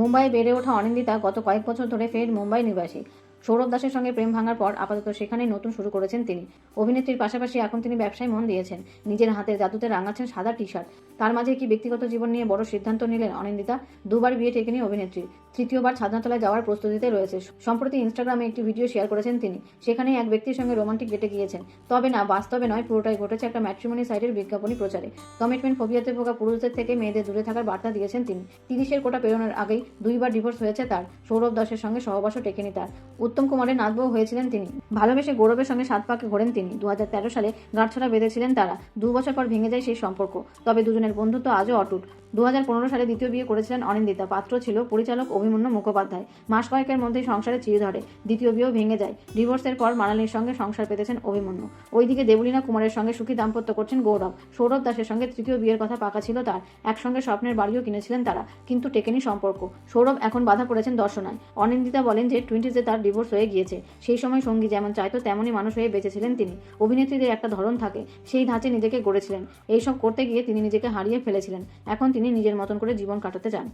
মুম্বাইয়ে বেড়ে ওঠা অনিন্দিতা গত কয়েক বছর ধরে ফের মুম্বাই নিবাসী। সৌরভ দাসের সঙ্গে প্রেম ভাঙার পর আপাতত সেখানে নতুন শুরু করেছেন তিনি। অভিনেত্রীর পাশাপাশি এখন তিনি ব্যবসায় মন দিয়েছেন। নিজের হাতে জাদুতে রাঙাচ্ছেন সাদা টি শার্ট তার মাঝে কি ব্যক্তিগত জীবন নিয়ে বড় সিদ্ধান্ত নিলেন অনিন্দিতা। দুবার বিয়ে টেকেনি অভিনেত্রী। তৃতীয়বার ছাদনাতলায় যাওয়ার প্রস্তুতিতে রয়েছে। সম্প্রতি ইনস্টাগ্রামে একটি ভিডিও শেয়ার করেছেন তিনি। সেখানেই এক ব্যক্তির সঙ্গে রোমান্টিক ডেটে গিয়েছেন। তবে না, বাস্তবে নয়, পুরোটাই ঘটেছে একটা ম্যাট্রিমনি সাইটের বিজ্ঞাপনী প্রচারে। কমিটমেন্ট ফোবিয়াতে ভোগা পুরুষদের থেকে মেয়েদের দূরে থাকার বার্তা দিয়েছেন তিনি। তিরিশের কোটা পেরোনোর আগেই দুইবার ডিভোর্স হয়েছে তার। সৌরভ দাসের সঙ্গে সহবাসও টেকেনি তার। উত্তম কুমারের নাতবউ হয়েছিলেন তিনি। ভালোবেসে গৌরবের সঙ্গে সাত পাকে ঘোরেন তিনি। দু হাজার তেরো সালে গাঁটছড়া বেঁধেছিলেন তারা। দু বছর পর ভেঙে যায় সেই সম্পর্ক। তবে দুজনের বন্ধুত্ব আজও অটুট। দু হাজার পনেরো সালে দ্বিতীয় বিয়ে করেছিলেন অনিন্দিতা। পাত্র ছিল পরিচালক অভিমন্যু মুখোপাধ্যায়। মাস কয়েকের মধ্যেই সংসারে চিড়ে ধরে, দ্বিতীয় বিয়েও ভেঙে যায়। ডিভোর্সের পর মানালির সঙ্গে সংসার পেতেছেন অভিমন্যু। ওইদিকে দেবলীনা কুমারের সঙ্গে সুখী দাম্পত্য করছেন গৌরব। সৌরভ দাসের সঙ্গে তৃতীয় বিয়ের কথা পাকা ছিল তার। একসঙ্গে স্বপ্নের বাড়িও কিনেছিলেন তারা, কিন্তু টেকেনি সম্পর্ক। সৌরভ এখন বাধা পড়েছেন দর্শনায়। অনিন্দিতা বলেন যে টোয়েন্টিজে তার ডিভোর্স হয়ে গিয়েছে, সেই সময় সঙ্গী যেমন চাইতো, তেমনই মানুষ হয়ে বেঁচেছিলেন তিনি। অভিনেত্রীদের একটা ধরন থাকে, সেই ধাঁচে নিজেকে গড়েছিলেন। এইসব করতে গিয়ে তিনি নিজেকে হারিয়ে ফেলেছিলেন। এখন তিনি নিজের মতন করে জীবন কাটাতে চান।